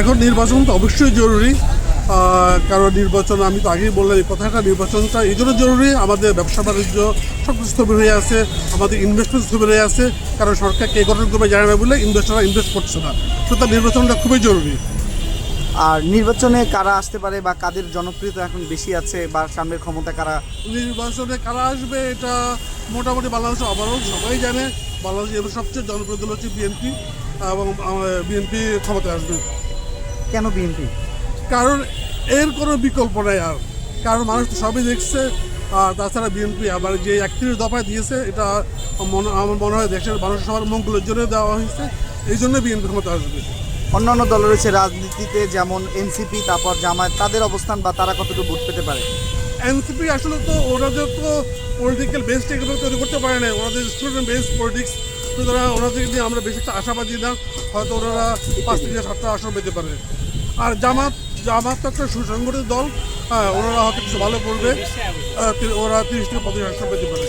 এখন নির্বাচন তো অবশ্যই জরুরি কারণ নির্বাচন আমি তো আগেই বললাম এই কথাটা নির্বাচনটা এই জন্য জরুরি আমাদের ব্যবসা বাণিজ্য সব কিছু স্থবির হয়ে আছে আমাদের ইনভেস্টমেন্ট স্থবির হয়ে আছে কারণ সরকার কে গঠন করবে জানে না বলে ইনভেস্টররা ইনভেস্ট করছে না। সুতরাং নির্বাচনটা খুবই জরুরি। আর নির্বাচনে কারা আসতে পারে বা কাদের জনপ্রিয়তা এখন বেশি আছে বা সামনের ক্ষমতা কারা? নির্বাচনে কারা আসবে এটা মোটামুটি বাংলাদেশে আবারও সবাই জানে। বাংলাদেশে সবচেয়ে জনপ্রিয় দল হচ্ছে বিএনপি এবং বিএনপি ক্ষমতায় আসবে। কেন বিএনপি? কারণ এর কোনো বিকল্প নেই আর। কারণ মানুষ তো সবই দেখছে আর তাছাড়া বিএনপি আবার যে একত্রিশ দফায় দিয়েছে এটা মনে আমার মনে হয় দেশের মানুষ সবার মঙ্গলের জন্য দেওয়া হয়েছে এই জন্য বিএনপি ক্ষমতা আসবে। অন্যান্য দল রয়েছে রাজনীতিতে যেমন এনসিপি তারপর জামায়াত তাদের অবস্থান বা তারা কতটুকু ভোট পেতে পারে? এনসিপি আসলে তো ওনাদের তো পলিটিক্যাল বেসটা এগুলো তৈরি করতে পারে না ওনাদের স্টুডেন্ট বেস পলিটিক্স সুতরাং ওনাদের নিয়ে আমরা বেশি একটা আশাবাদী না। হয়তো ওনারা পাঁচ থেকে সাতটা আসন পেতে পারে। আর জামাত জামাত তো একটা সুসংগঠিত দল হ্যাঁ ওনারা হয়তো কিছু ভালো করবে ওরা তিরিশ থেকে পঁচিশ আসন পেতে পারে.